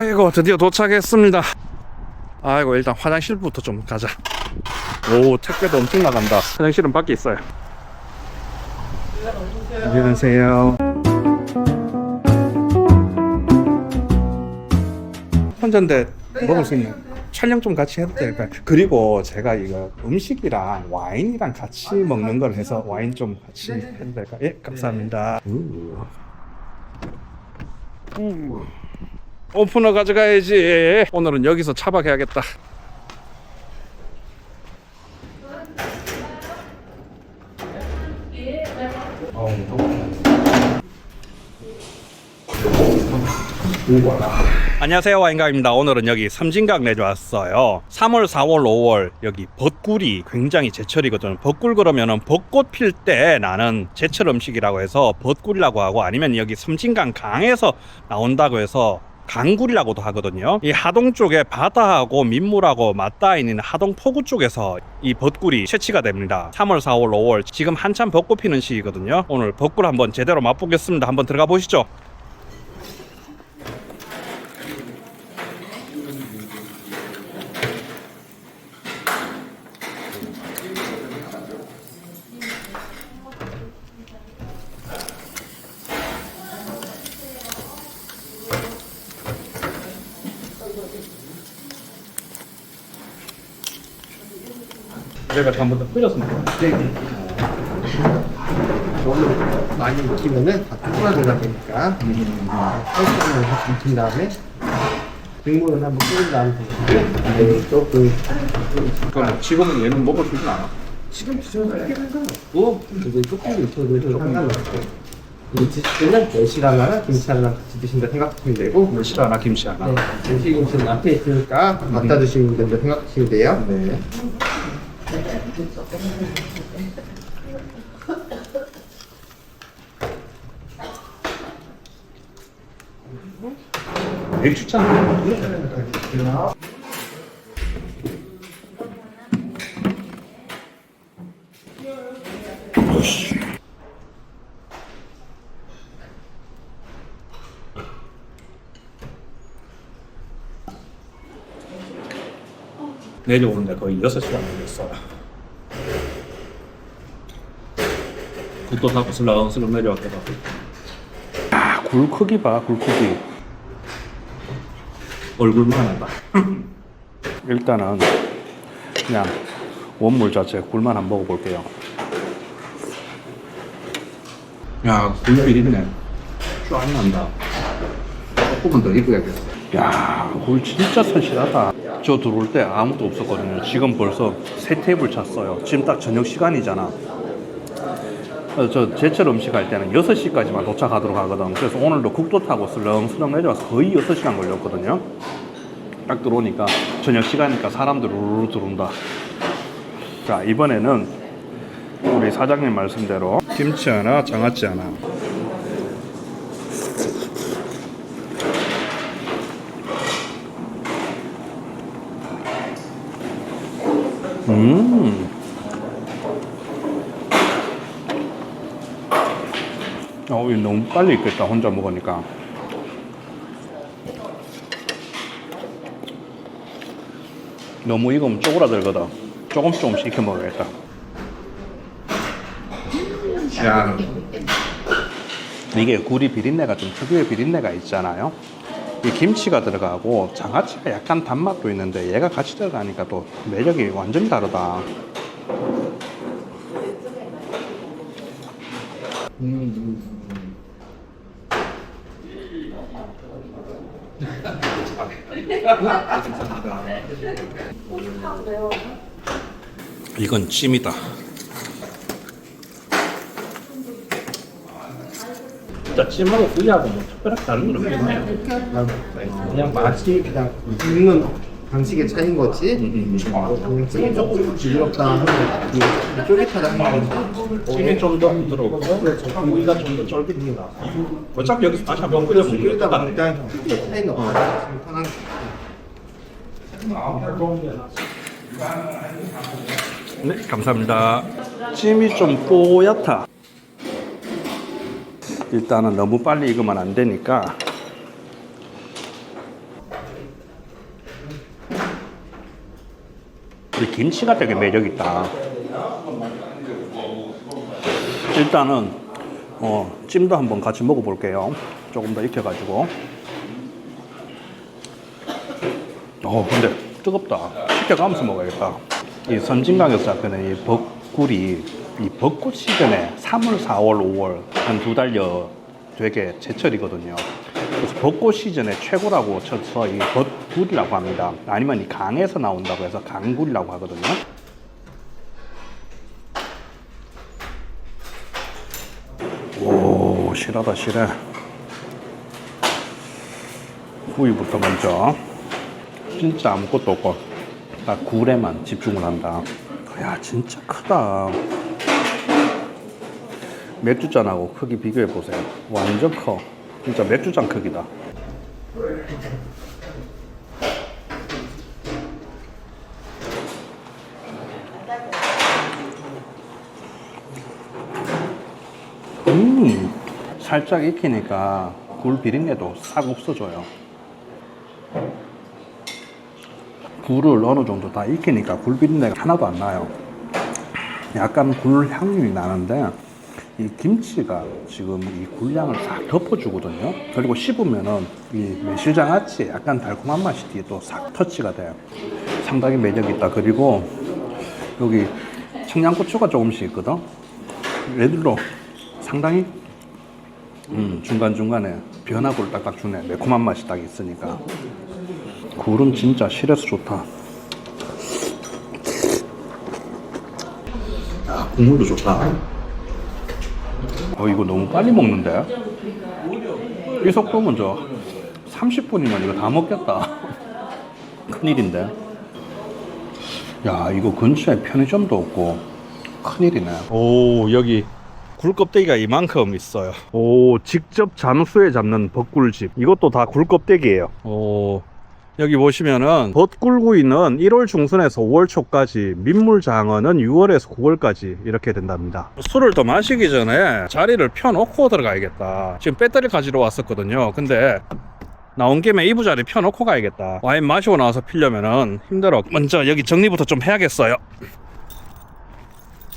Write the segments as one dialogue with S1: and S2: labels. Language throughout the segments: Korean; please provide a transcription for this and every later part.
S1: 아이고 드디어 도착했습니다 아이고 일단 화장실부터 좀 가자 오 택배도 엄청 나간다 화장실은 밖에 있어요 안녕하세요 혼자인데 먹을 수 있는 촬영 좀 같이 해도 될까요? 그리고 제가 이거 음식이랑 와인이랑 같이 먹는 걸 해서 와인 좀 같이 해도 될까요? 예, 감사합니다. 우. 우. 오프너 가져가야지. 오늘은 여기서 차박해야겠다. 안녕하세요. 와인가입니다. 오늘은 여기 섬진강 내려왔어요. 3월 4월 5월 여기 벚꿀이 굉장히 제철이거든요. 벚꿀 그러면은 벚꽃 필 때 나는 제철 음식이라고 해서 벚꿀이라고 하고 아니면 여기 섬진강 강에서 나온다고 해서 강굴이라고도 하거든요. 이 하동 쪽에 바다하고 민물하고 맞닿아 있는 하동 포구 쪽에서 이 벚꿀이 채취가 됩니다. 3월, 4월, 5월 지금 한참 벚꽃 피는 시기거든요. 오늘 벚꿀 한번 제대로 맛보겠습니다. 한번 들어가 보시죠. 내가 한번 더 끓였으면 좋겠네.
S2: 너무 많이 익히면은 다 쭈그라들다 보니까. 설탕을 한번 든 다음에 국물을 한번 끓인 다음에 네, 조금.
S1: 그럼 지금은 얘는 먹을 수 있진 않아.
S2: 지금 드셔도 상관없고 이제 조금 익혀도 상관없고. 이거 드실 때는 매실하나 김치 하나 같이 드신다 생각하시면 되고.
S1: 멸치 하나, 김치 하나.
S2: 네, 김치 김치는 앞에 있으니까 갖다 드시면 된다 생각하시면 돼요.
S1: 네. 맥주잔. 내려오는데 거의 6시간 걸렸어요. 굿도 타고 슬렁슬렁 내려왔더라고. 아, 굴 크기 봐, 굴 크기. 얼굴만 하다. 일단은 그냥 원물 자체 굴만 한번 먹어볼게요. 야, 굴 비린내. 쫙 난다. 조금만 더 익어야겠어. 야, 굴 진짜 선실하다. 저 들어올 때 아무도 없었거든요. 지금 벌써 세 테이블 찼어요. 지금 딱 저녁 시간이잖아. 어, 저 제철 음식 할 때는 6시까지만 도착하도록 하거든. 그래서 오늘도 국도 타고 슬렁슬렁 내려와서 거의 6시간 걸렸거든요. 딱 들어오니까 저녁 시간이니까 사람들 우르르 들어온다. 자, 이번에는 우리 사장님 말씀대로 김치 하나, 장아찌 하나. 음. 어, 이거 너무 빨리 익겠다. 혼자 먹으니까. 너무 익으면 쪼그라들거든. 조금씩 조금씩 익혀 먹어야겠다. 야. 이게 굴이 비린내가 좀 특유의 비린내가 있잖아요. 이 김치가 들어가고 장아찌가 약간 단맛도 있는데 얘가 같이 들어가니까 또 매력이 완전히 다르다. 이건 찜이다. 찜하고 구이하고 뭐 특별하게 다른 건 없겠네요.
S2: 그냥 맛이 그냥 익는 방식의 차이인 거지 어, 그냥 찜이 조금 부드럽다 하는 거 쫄깃하다 하는 거
S1: 찜이 좀 더 부드럽고 구이가 좀 더 쫄깃하다. 어차피 여기서 다시 한번 되겠다.
S2: 보니까 크게 차이는 편한
S1: 네, 감사합니다. 찜이 좀 뽀얗다. 일단은 너무 빨리 익으면 안 되니까 이 김치가 되게 매력있다. 일단은 어, 찜도 한번 같이 먹어볼게요. 조금 더 익혀가지고. 어, 근데 뜨겁다. 식혀가면서 먹어야겠다. 이 잡히는 이 벚꿀이 이 벚꽃 시즌에 3월, 4월, 5월 한 두 달여 되게 제철이거든요. 그래서 벚꽃 시즌에 최고라고 쳐서 이 벚꿀이라고 합니다. 아니면 이 강에서 나온다고 해서 강굴이라고 하거든요. 오, 실하다, 실해. 구이부터 먼저. 진짜 아무것도 없고, 딱 굴에만 집중을 한다. 야, 진짜 크다. 맥주잔하고 크기 비교해 보세요. 완전 커. 진짜 맥주잔 크기다. 음, 살짝 익히니까 굴 비린내도 싹 없어져요. 굴을 어느 정도 다 익히니까 굴 비린내가 하나도 안 나요. 약간 굴 향이 나는데 이 김치가 지금 이 굴향을 싹 덮어주거든요. 그리고 씹으면은 이 매실장아찌 약간 달콤한 맛이 뒤에 또 싹 터치가 돼요. 상당히 매력 있다. 그리고 여기 청양고추가 조금씩 있거든. 얘들로 상당히 음, 중간중간에 변화구를 딱딱 주네. 매콤한 맛이 딱 있으니까. 굴은 진짜 실해서 좋다. 야, 국물도 좋다. 어, 이거 너무 빨리 먹는데? 이 속도면 저 30분이면 이거 다 먹겠다. 큰일인데. 야, 이거 근처에 편의점도 없고 큰일이네. 오, 여기 굴 껍데기가 이만큼 있어요. 오, 직접 잠수에 잡는 벚굴집. 이것도 다 굴 껍데기예요. 오. 여기 보시면은 벚굴구이는 1월 중순에서 5월 초까지 민물 장어는 6월에서 9월까지 이렇게 된답니다. 술을 더 마시기 전에 자리를 펴놓고 들어가야겠다. 지금 배터리 가지러 왔었거든요. 근데 나온 김에 이부 자리 펴놓고 가야겠다. 와인 마시고 나와서 피려면은 힘들어. 먼저 여기 정리부터 좀 해야겠어요.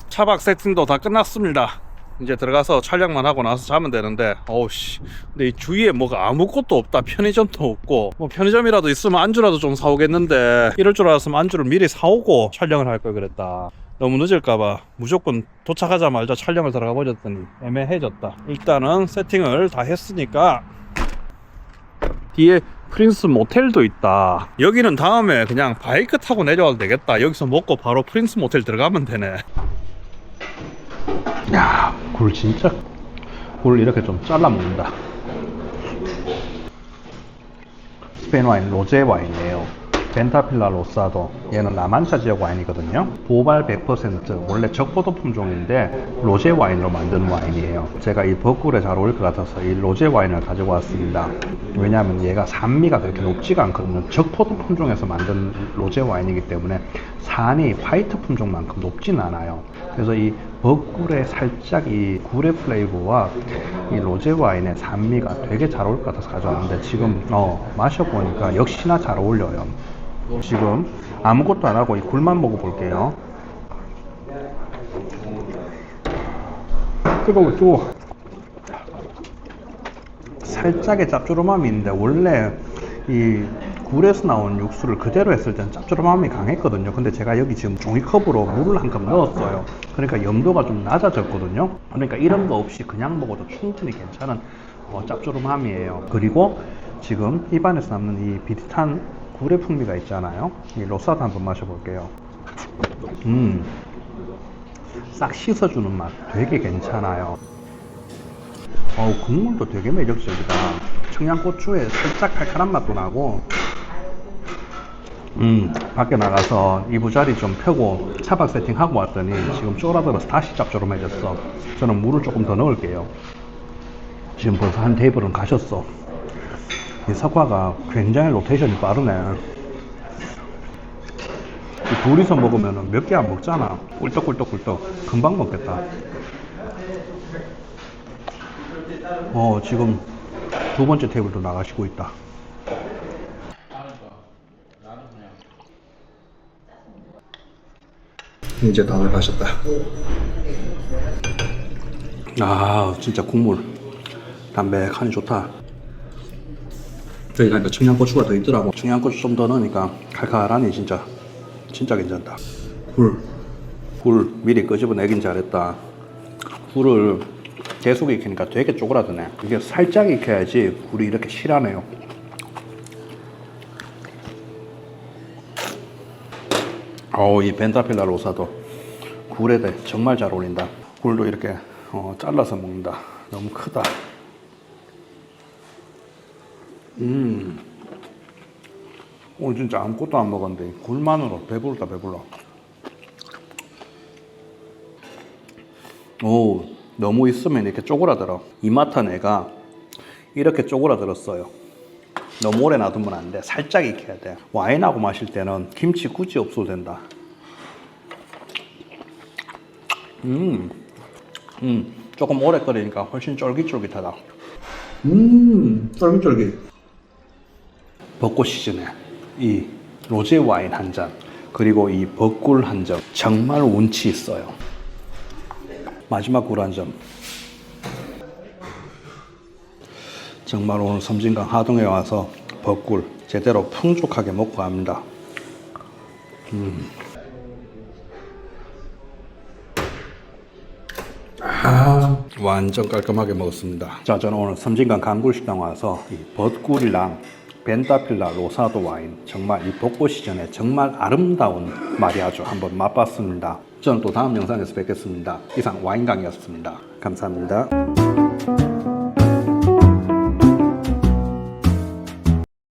S1: 차박 세팅도 다 끝났습니다 이제 들어가서 촬영만 하고 나서 자면 되는데 어우씨. 근데 이 주위에 뭐가 아무것도 없다. 편의점도 없고. 뭐 편의점이라도 있으면 안주라도 좀 사오겠는데 이럴 줄 알았으면 안주를 미리 사오고 촬영을 할 걸 그랬다. 너무 늦을까봐 무조건 도착하자마자 촬영을 들어가 버렸더니 애매해졌다. 일단은 세팅을 다 했으니까 뒤에 프린스 모텔도 있다. 여기는 다음에 그냥 바이크 타고 내려와도 되겠다. 여기서 먹고 바로 프린스 모텔 들어가면 되네. 야, 굴 진짜 굴 이렇게 좀 잘라 먹는다. 스페인 와인 로제 와인이에요. 벤타필라 로사도 얘는 라만차 지역 와인이거든요. 보발 100% 원래 적포도 품종인데 로제 와인으로 만든 와인이에요. 제가 이 벚굴에 잘 어울릴 것 같아서 이 로제 와인을 가지고 왔습니다. 왜냐하면 얘가 산미가 그렇게 높지가 않거든요. 적포도 품종에서 만든 로제 와인이기 때문에 산이 화이트 품종만큼 높진 않아요. 그래서 이 벚굴에 살짝 이 굴의 플레이버와 이 로제 와인의 산미가 되게 잘 어울릴 것 같아서 가져왔는데 지금 어, 마셔보니까 역시나 잘 어울려요. 지금 아무것도 안 하고 이 굴만 먹어볼게요. 뜨거워, 뜨거워. 살짝의 짭조름함이 있는데 원래 이 굴에서 나온 육수를 그대로 했을 땐 짭조름함이 강했거든요. 근데 제가 여기 지금 종이컵으로 물을 한 컵 넣었어요. 그러니까 염도가 좀 낮아졌거든요. 그러니까 이런 거 없이 그냥 먹어도 충분히 괜찮은 어, 짭조름함이에요. 그리고 지금 입안에서 남는 이 비릿한 굴의 풍미가 있잖아요. 이 로사도 한번 마셔볼게요. 음, 싹 씻어주는 맛 되게 괜찮아요. 어우, 국물도 되게 매력적이다. 청양고추에 살짝 칼칼한 맛도 나고, 음, 밖에 나가서 이부자리 좀 펴고 차박 세팅하고 왔더니 지금 쫄아들어서 다시 짭조름해졌어. 저는 물을 조금 더 넣을게요. 지금 벌써 한 테이블은 가셨어. 이 석화가 굉장히 로테이션이 빠르네. 이 둘이서 먹으면 몇 개 안 먹잖아. 꿀떡꿀떡꿀떡. 금방 먹겠다. 어, 지금 두 번째 테이블도 나가시고 있다. 이제 다들 가셨다. 아 진짜 국물 담백하니 좋다. 저기 가니까 청양고추가 더 있더라고. 청양고추 좀 더 넣으니까 칼칼하니 진짜 진짜 괜찮다. 굴, 굴 미리 끄집어내긴 잘했다. 굴을 계속 익히니까 되게 쪼그라드네. 이게 살짝 익혀야지 굴이 이렇게 실하네요. 어우 이 벤타필라 로사도 굴에 대 정말 잘 어울린다. 굴도 이렇게 어, 잘라서 먹는다. 너무 크다. 음. 오늘 진짜 아무것도 안 먹었는데 굴만으로 배부르다 배불러. 오 너무 있으면 이렇게 쪼그라들어. 이마탄 애가 이렇게 쪼그라들었어요. 너무 오래 놔두면 안 돼. 살짝 익혀야 돼. 와인하고 마실 때는 김치 굳이 없어도 된다. 음, 음, 조금 오래 끓이니까 훨씬 쫄깃쫄깃하다. 음, 쫄깃쫄깃. 벚꽃 시즌에 이 로제 와인 한 잔, 그리고 이 벚꿀 한 점, 정말 운치 있어요. 마지막 굴한 점. 정말 오늘 섬진강 하동에 와서 벚꿀 제대로 풍족하게 먹고 갑니다. 아, 완전 깔끔하게 먹었습니다. 자, 저는 오늘 섬진강 강굴식당 와서 이 벚꿀이랑 벤타필라 로사도 와인 정말 이 벚꽃 시즌에 정말 아름다운 마리아주 한번 맛봤습니다. 저는 또 다음 영상에서 뵙겠습니다. 이상 와인 강이었습니다. 감사합니다.